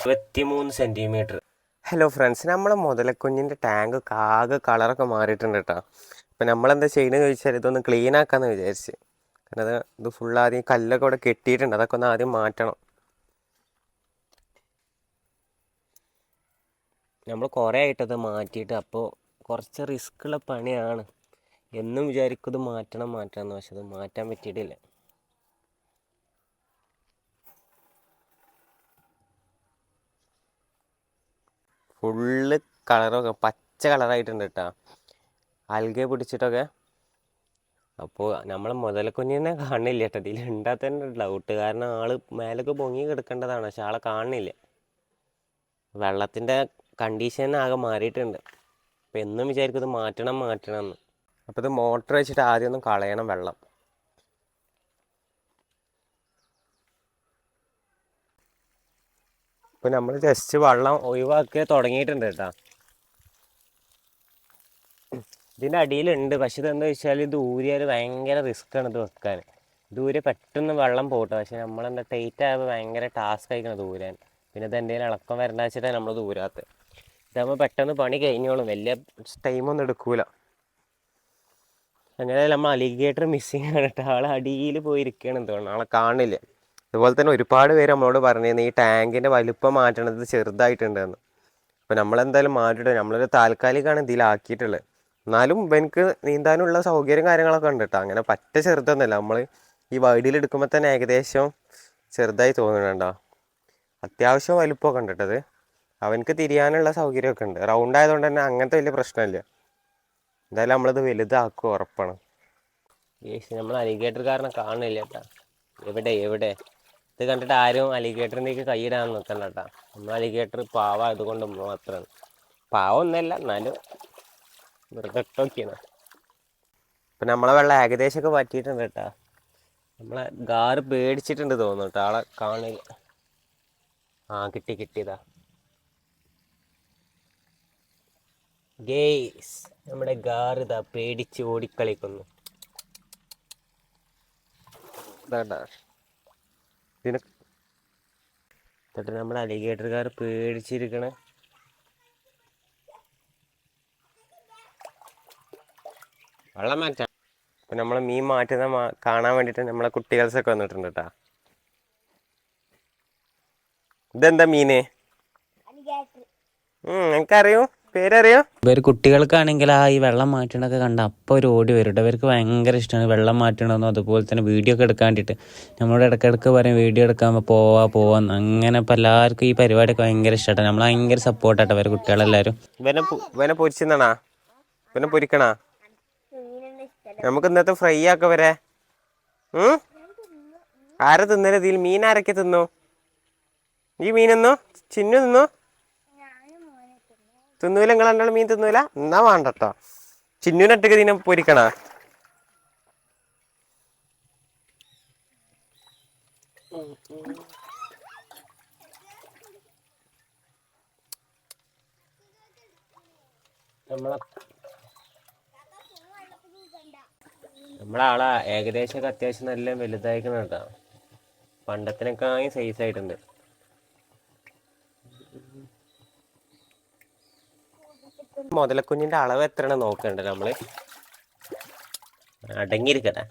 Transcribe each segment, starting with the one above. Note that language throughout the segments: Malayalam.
ഇരുപത്തിമൂന്ന് സെന്റിമീറ്റർ ഹലോ ഫ്രണ്ട്സ് നമ്മളെ മുതലക്കുഞ്ഞിന്റെ ടാങ്ക് ആകെ കളറൊക്കെ മാറിയിട്ടുണ്ട് കേട്ടോ അപ്പം നമ്മളെന്താ ചെയ്യുന്നത് ചോദിച്ചാൽ ഇതൊന്ന് ക്ലീൻ ആക്കാമെന്ന് വിചാരിച്ച്. കാരണം അത് ഇത് ഫുൾ ആദ്യം കല്ലൊക്കെ ഇവിടെ കെട്ടിയിട്ടുണ്ട് അതൊക്കെ ഒന്ന് ആദ്യം മാറ്റണം. നമ്മൾ കുറേ ആയിട്ടത് മാറ്റിയിട്ട് അപ്പോൾ കുറച്ച് റിസ്ക്കുള്ള പണിയാണ്. എന്നും വിചാരിക്കും ഇത് മാറ്റണം മാറ്റണം എന്ന് പക്ഷെ അത് മാറ്റാൻ പറ്റിയിട്ടില്ല. ഫുള്ള് കളറൊക്കെ പച്ച കളറായിട്ടുണ്ട് കേട്ടോ ആൽഗെ പിടിച്ചിട്ടൊക്കെ. അപ്പോൾ നമ്മളെ മുതലക്കുഞ്ഞിനെ കാണില്ല കേട്ടോ ഇതിൽ ഉണ്ടാ തന്നെ ഡൗട്ട് കാരണം ആൾ മേലൊക്കെ പൊങ്ങി കിടക്കേണ്ടതാണ്. പക്ഷെ ആളെ കാണുന്നില്ല. വെള്ളത്തിന്റെ കണ്ടീഷൻ ആകെ മാറിയിട്ടുണ്ട്. അപ്പോൾ എന്നും വിചാരിക്കും ഇത് മാറ്റണം മാറ്റണം എന്ന്. അപ്പോൾ ഇത് മോട്ടർ വെച്ചിട്ട് ആദ്യം ഒന്ന് കളയണം വെള്ളം. ഇപ്പോൾ നമ്മൾ ജസ്റ്റ് വെള്ളം ഒഴിവാക്കി തുടങ്ങിയിട്ടുണ്ട് കേട്ടോ. ഇതിന്റെ അടിയിലുണ്ട്. പക്ഷെ ഇതെന്താ വെച്ചാൽ ഇത് ഊരിയാൽ ഭയങ്കര റിസ്ക്കാണ് ഇത് വെക്കാൻ. ദൂരെ പെട്ടെന്ന് വെള്ളം പോട്ടെ. പക്ഷെ നമ്മളെന്താ ടൈറ്റ് ആയപ്പോൾ ഭയങ്കര ടാസ്ക് ആയിക്കണം ദൂരാൻ പിന്നെ ഇത് എന്തെങ്കിലും ഇളക്കം വരണ്ട വെച്ചിട്ടാണ് നമ്മൾ ദൂരാത്ത് ഇതാകുമ്പോൾ പെട്ടെന്ന് പണി കഴിഞ്ഞോളും. വലിയ ടൈമൊന്നും എടുക്കൂല. അങ്ങനെ നമ്മൾ അലിഗേറ്റർ മിസ്സിങ് ആണ് കേട്ടോ. ആൾ അടിയിൽ പോയി ഇരിക്കുകയാണെന്ന് തോന്നുന്നു ആളെ കാണില്ല? അതുപോലെ തന്നെ ഒരുപാട് പേര് നമ്മളോട് പറഞ്ഞിരുന്നു ഈ ടാങ്കിന്റെ വലുപ്പം മാറ്റണത് ചെറുതായിട്ടുണ്ടെന്ന്. അപ്പോൾ നമ്മളെന്തായാലും മാറ്റിയിട്ട് നമ്മളൊരു താൽക്കാലികമാണ് ഇതിലാക്കിയിട്ടുള്ളത് എന്നാലും എനിക്ക് നീന്താനുള്ള സൗകര്യം കാര്യങ്ങളൊക്കെ ഉണ്ട് കേട്ടോ അങ്ങനെ പറ്റ ചെറുതൊന്നുമല്ല. നമ്മൾ ഈ വൈഡിൽ എടുക്കുമ്പോൾ തന്നെ ഏകദേശം ചെറുതായി തോന്നുന്നുണ്ടോ? അത്യാവശ്യം വലുപ്പമൊക്കെ ഉണ്ട് കേട്ടത് അവനക്ക് തിരിയാനുള്ള സൗകര്യമൊക്കെ ഉണ്ട്. റൗണ്ട് ആയതുകൊണ്ട് തന്നെ അങ്ങനത്തെ വലിയ പ്രശ്നമില്ല. എന്തായാലും നമ്മളത് വലുതാക്കും ഉറപ്പാണ്. നമ്മൾ അലിഗേറ്റർ കാരണം കാണില്ല കേട്ടോ എവിടെ എവിടെ? ഇത് കണ്ടിട്ട് ആരും അലിഗേറ്ററിന്റെയൊക്കെ കൈയിടാൻ നിൽക്കണ്ട കേട്ടോ. നമ്മൾ അലിഗേറ്റർ പാവ അതുകൊണ്ട് മാത്രമാണ് പാവ ഒന്നല്ല എന്നാലും വെറുതെ ഇപ്പം നമ്മളെ വെള്ളം ഏകദേശമൊക്കെ പറ്റിയിട്ടുണ്ട് കേട്ടോ. നമ്മളെ ഗാറ് പേടിച്ചിട്ടുണ്ട് തോന്നുന്നു കേട്ടോ ആളെ കാണില്ല ആ കിട്ടി കിട്ടിയതാ. ഗേസ് നമ്മുടെ ഗാർ ഇതാ പേടിച്ച് ഓടിക്കളിക്കുന്നു. ഇതിന് എന്നിട്ട് നമ്മുടെ അലിഗേറ്റർകാർ പേടിച്ചിരിക്കണേ. വെള്ളം മാറ്റാം. ഇപ്പം നമ്മൾ മീൻ മാറ്റുന്ന കാണാൻ വേണ്ടിയിട്ട് നമ്മളെ കുട്ടികൾസൊക്കെ വന്നിട്ടുണ്ട് കേട്ടാ ഇതെന്താ മീന്? ഉം എനിക്കറിയോ. പേരറിയോ? ഇവർ കുട്ടികൾക്കാണെങ്കിൽ ആ ഈ വെള്ളം മാറ്റണൊക്കെ കണ്ട അപ്പോൾ ഒരു ഓടി വരും അവർക്ക് ഇവർക്ക് ഭയങ്കര ഇഷ്ടമാണ് വെള്ളം മാറ്റണമെന്നും അതുപോലെ തന്നെ വീഡിയോ ഒക്കെ എടുക്കാൻ വേണ്ടിയിട്ട് നമ്മളോട് ഇടയ്ക്കിടയ്ക്ക് പറയും വീഡിയോ എടുക്കാൻ പോവാ പോവാന്ന് അങ്ങനെ ഇപ്പം എല്ലാവർക്കും ഈ പരിപാടിയൊക്കെ ഭയങ്കര ഇഷ്ടമാണ് നമ്മൾ ഭയങ്കര സപ്പോർട്ടാട്ടോ ഇവർ കുട്ടികളെല്ലാവരും ഇവനെ പൊ- ഇവനെ പൊരിച്ചെന്നാണാ? ഇവനെ പൊരിക്കണാ? നമുക്ക് ഇന്നത്തെ ഫ്രൈ ആക്ക വരെ ആരാ തിന്നൽ? ഇതിൽ മീൻ ആരൊക്കെ തിന്നു? ഈ മീനെന്നോ ചിന്നു തിന്നു? തിന്നൂല നിങ്ങൾ രണ്ടാളും മീൻ തിന്നൂല? എന്നാ വേണ്ടട്ടോ. ചിന്നുനൊറ്റക്ക് ഇതിനെ പൊരിക്കണ? നമ്മളെ നമ്മളെ ആളെ ഏകദേശമൊക്കെ അത്യാവശ്യം നല്ല വലുതായിക്കണ കേട്ടോ പണ്ടത്തിനൊക്കെ സൈസ് ആയിട്ടുണ്ട്. മുതലക്കുഞ്ഞിന്റെ അളവ് എത്രയാണ് നോക്കണ്ട നമ്മൾ? അടങ്ങിയിരിക്കട്ടെ.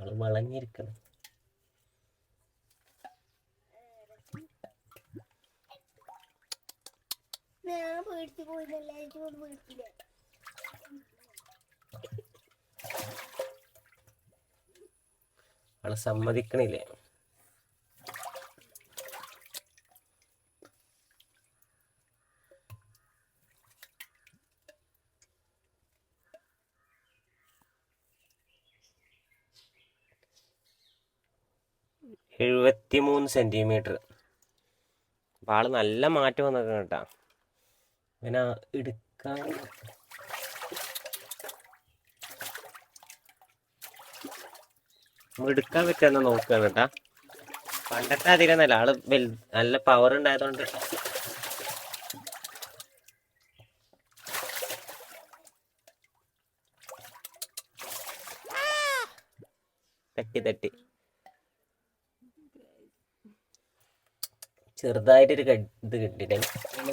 ആൾ വളഞ്ഞിരിക്കണം ആൾ സമ്മതിക്കണില്ലേ? എഴുപത്തിമൂന്ന് സെന്റിമീറ്റർ അപ്പം ആൾ നല്ല മാറ്റം വന്നൊക്കെ കേട്ടാ. ഇങ്ങനെ എടുക്കാൻ എടുക്കാൻ പറ്റാന്ന് നോക്കുകയാണ് കേട്ടാ. പണ്ടത്തെ അതിരന്നല്ല ആൾ വലു നല്ല പവർ ഉണ്ടായതുകൊണ്ട്. തട്ടി തട്ടി. ചെറുതായിട്ടൊരു ഇത് കിട്ടിയിട്ട്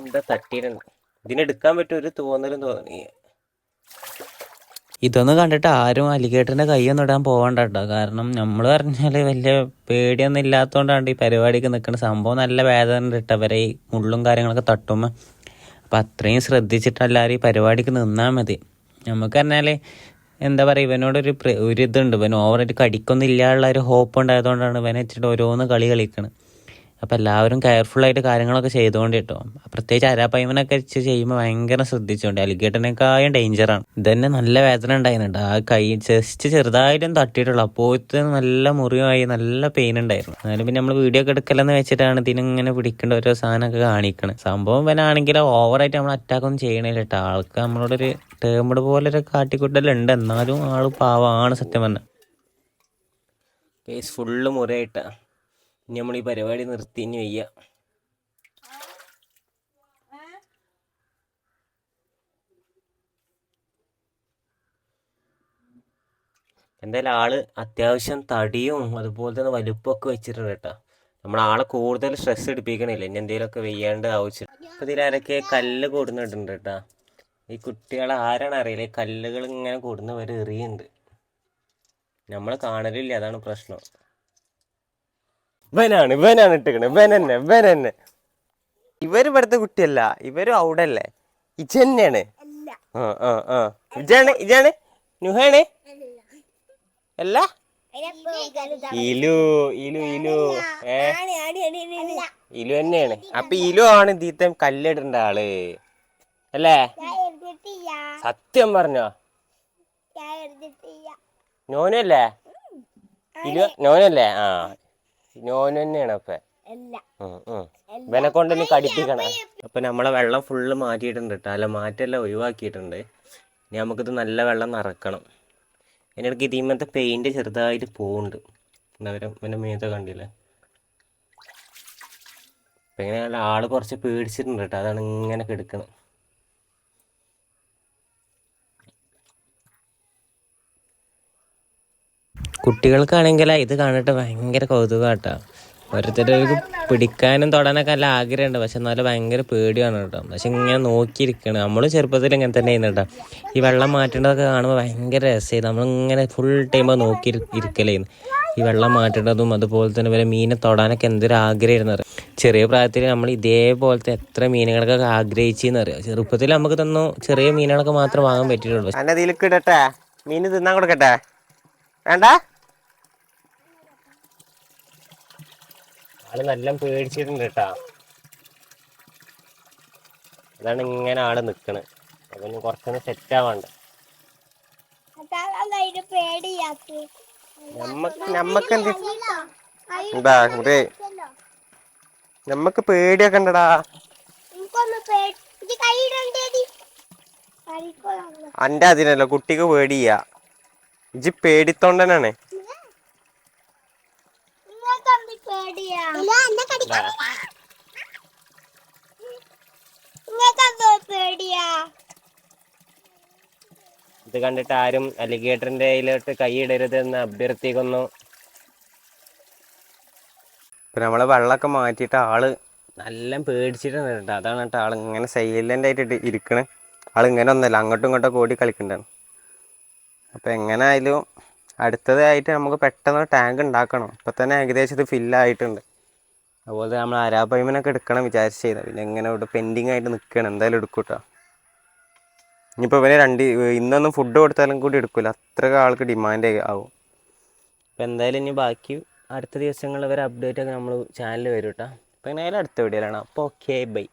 എന്താ തട്ടിയിട്ടുണ്ട് ഇതിനെടുക്കാൻ പറ്റും ഒരു തോന്നലും തോന്നി. ഇതൊന്നും കണ്ടിട്ട് ആരും അലിഗേറ്ററിന്റെ കൈയൊന്നും ഇടാൻ പോകണ്ട കേട്ടോ. കാരണം നമ്മൾ പറഞ്ഞാൽ വലിയ പേടിയൊന്നും ഇല്ലാത്തതുകൊണ്ടാണ് ഈ പരിപാടിക്ക് നിൽക്കുന്ന സംഭവം നല്ല വേദന അവരെ ഈ മുള്ളും കാര്യങ്ങളൊക്കെ തട്ടുമ്പോൾ അപ്പം അത്രയും ശ്രദ്ധിച്ചിട്ടല്ലാരും ഈ പരിപാടിക്ക് നിന്നാൽ മതി. നമുക്ക് പറഞ്ഞാൽ എന്താ പറയുക ഇവനോടൊരു ഒരു ഇതുണ്ട്. ഇവൻ ഓവറായിട്ട് കടിക്കൊന്നും ഇല്ലാനുള്ള ഒരു ഹോപ്പ് ഉണ്ടായതുകൊണ്ടാണ് ഇവനെ വെച്ചിട്ട് ഓരോന്ന് കളി കളിക്കണത്. അപ്പം എല്ലാവരും കെയർഫുള്ളായിട്ട് കാര്യങ്ങളൊക്കെ ചെയ്തുകൊണ്ട് കേട്ടോ പ്രത്യേകിച്ച് അരാപ്പയ്മനൊക്കെ വെച്ച് ചെയ്യുമ്പോൾ ഭയങ്കര ശ്രദ്ധിച്ചുകൊണ്ട് അലിഗേറ്ററിനേക്കാളും ഡേഞ്ചറാണ് ഇതന്നെ നല്ല വേദന ഉണ്ടായിരുന്നുണ്ട്. ആ കൈ ജസ്റ്റ് ചെറുതായിട്ടും തട്ടിയിട്ടുള്ളൂ. അപ്പോഴത്തെ നല്ല മുറിവായി നല്ല പെയിൻ ഉണ്ടായിരുന്നു. എന്നാലും പിന്നെ നമ്മൾ വീഡിയോ ഒക്കെ എടുക്കലെന്ന് വെച്ചിട്ടാണ് ഇതിനിങ്ങനെ പിടിക്കേണ്ട ഓരോ സാധനമൊക്കെ കാണിക്കണത് സംഭവം പിന്നെ ആണെങ്കിൽ ഓവറായിട്ട് നമ്മൾ അറ്റാക്ക് ഒന്നും ചെയ്യണില്ല കേട്ടോ ആൾക്ക് നമ്മളോടൊരു ടേമിഡ് പോലെ ഒരു കാട്ടിക്കൂട്ടലുണ്ട്. എന്നാലും ആൾ പാവമാണ് സത്യം പറഞ്ഞാൽ ഫേസ് ഫുള്ള് മുറിയായിട്ടാ. ഇനി നമ്മൾ ഈ പരിപാടി നിർത്തി ഇനി വയ്യ. എന്തായാലും ആൾ അത്യാവശ്യം തടിയും അതുപോലെ തന്നെ വലുപ്പമൊക്കെ വെച്ചിട്ടുണ്ട് കേട്ടോ. നമ്മൾ ആളെ കൂടുതൽ സ്ട്രെസ് എടുപ്പിക്കണില്ല. ഇനി എന്തെങ്കിലുമൊക്കെ വെയ്യാണ്ട് ആവശ്യം. ഇപ്പം ഇതിലാരൊക്കെ കല്ല് കൊടുന്നിട്ടുണ്ട് കേട്ടോ? ഈ കുട്ടികളെ ആരാണ് അറിയില്ല. കല്ലുകൾ ഇങ്ങനെ കൊടുന്ന് വരെ എറിയുന്നുണ്ട്. നമ്മൾ കാണലില്ല. അതാണ് പ്രശ്നം. ഇവനാണ് ഇവനാണ് ഇട്ടിക്കണേ ഇവൻ തന്നെ ഇവർ ഇവിടുത്തെ കുട്ടിയല്ല ഇവർ അവിടെ അല്ലേ ഇജന്നെയാണ്. അല്ല. ആ ആ ആ. ഇജാണ് ഇജാണ് നുഹാണ് അല്ല? ഇലു ഇലു ഇലു. ഏ? ഇലു തന്നെയാണ് അപ്പൊ ഇലു ആണ് ദീത്തം കല്ലിടേണ്ട ആൾ. അല്ലേ? സത്യം പറഞ്ഞോ? നോനല്ലേ? ഇലു നോനല്ലേ? ആ. നോനു തന്നെയാണ് അപ്പൊ. ഇവനെ കൊണ്ട് ഇനി കടിപ്പിക്കണം. അപ്പൊ നമ്മളെ വെള്ളം ഫുള്ള് മാറ്റിയിട്ടുണ്ട് കേട്ടോ അല്ല മാറ്റെല്ലാം ഒഴിവാക്കിയിട്ടുണ്ട്. ഇനി നമുക്കിത് നല്ല വെള്ളം നിറക്കണം. അതിനിടയ്ക്ക് ഇതിമത്തെ പെയിന്റ് ചെറുതായിട്ട് പോകുന്നുണ്ട് എന്തായാലും ഇവന്റെ മീത്ത കണ്ടില്ലേ? അപ്പൊ ഇങ്ങനെ ആൾ കുറച്ച് പേടിച്ചിട്ടുണ്ട് കേട്ടോ അതാണ് ഇങ്ങനെ കിടക്കുന്നത് കുട്ടികൾക്കാണെങ്കിൽ ഇത് കാണിട്ട് ഭയങ്കര കൗതുകമാട്ടോ ഓരോരുത്തർക്ക് പിടിക്കാനും തൊടാനൊക്കെ നല്ല ആഗ്രഹമുണ്ട് പക്ഷെ നല്ല ഭയങ്കര പേടിയാണ് കേട്ടോ. പക്ഷെ ഇങ്ങനെ നോക്കിയിരിക്കണം. നമ്മളും ചെറുപ്പത്തിൽ ഇങ്ങനെ തന്നെ ആയിരുന്നു കേട്ടോ. ഈ വെള്ളം മാറ്റേണ്ടതൊക്കെ കാണുമ്പോൾ ഭയങ്കര രസമായി നമ്മളിങ്ങനെ ഫുൾ ടൈം നോക്കി ഇരിക്കലേന്ന് ഈ വെള്ളം മാറ്റേണ്ടതും അതുപോലെ തന്നെ വരെ മീനെ തൊടാനൊക്കെ എന്തൊരു ആഗ്രഹമായിരുന്നു ചെറിയ പ്രായത്തിൽ നമ്മൾ ഇതേപോലത്തെ എത്ര മീനുകളൊക്കെ ആഗ്രഹിച്ചെന്ന് അറിയാം? ചെറുപ്പത്തിൽ നമുക്ക് തന്നു ചെറിയ മീനുകളൊക്കെ മാത്രം വാങ്ങാൻ പറ്റിയിട്ടുള്ളൂ. മീൻ തിന്നാൻ കൊടുക്കട്ടെ. വേണ്ട? ആൾ നല്ല പേടിച്ചിട്ടുണ്ട് കേട്ടാ അതാണ് ഇങ്ങനെ ആൾ നിക്കണ്. അപ്പൊ ഇനി കുറച്ചൊന്ന് സെറ്റ് ആവാണ്ട്. നമ്മക്ക് നമ്മക്ക് പേടിയൊക്കെ ഉണ്ടടാ അന്റെ അതിനല്ല കുട്ടിക്ക് പേടിയാ. ഇജ് പേടിത്തൊണ്ടനാണ് നിങ്ങൾക്കെന്ത് പേടിയാ നിങ്ങൾക്കെന്തോ പേടിയാ ഇത്. കണ്ടിട്ട് ആരും അലിഗേറ്ററിന്റെ കയ്യിലോട്ട് കൈയിടരുത് എന്ന് അഭ്യർത്ഥിക്കുന്നു. പിന്നെ നമ്മൾ വെള്ളമൊക്കെ മാറ്റിയിട്ട് ആൾ നല്ല പേടിച്ചിട്ട് കേട്ടോ. അതാണ് കേട്ടോ ആൾ ഇങ്ങനെ സൈലന്റ് ആയിട്ട് ഇരിക്കണേ. ആൾ ഇങ്ങനെ ഒന്നല്ല അങ്ങോട്ടും ഇങ്ങോട്ടും ഓടി കളിക്കണ്ടാണ്. അപ്പൊ എങ്ങനെ ആയാലും അടുത്തതായിട്ട് നമുക്ക് പെട്ടെന്ന് ടാങ്ക് ഉണ്ടാക്കണം. ഇപ്പം തന്നെ ഏകദേശം ഇത് ഫില്ലായിട്ടുണ്ട് അതുപോലെ നമ്മൾ അരാപൈമനൊക്കെ എടുക്കണം വിചാരിച്ച് ചെയ്തത് പിന്നെ എങ്ങനെ ഇവിടെ പെൻഡിങ് ആയിട്ട് നിൽക്കണം എന്തായാലും എടുക്കൂട്ടോ ഇനിയിപ്പോൾ ഇവന് രണ്ട് ഇന്നൊന്നും ഫുഡ് കൊടുത്താലും കൂടി എടുക്കില്ല അത്ര ആൾക്ക് ഡിമാൻഡ് ആവും. അപ്പോൾ എന്തായാലും ഇനി ബാക്കി അടുത്ത ദിവസങ്ങളിൽ വരെ അപ്ഡേറ്റ് ഒക്കെ നമ്മൾ ചാനലിൽ വരും കേട്ടോ അപ്പോൾ എന്തായാലും അടുത്ത വീഡിയോയിലാണ് അപ്പോൾ ഓക്കെ ബൈ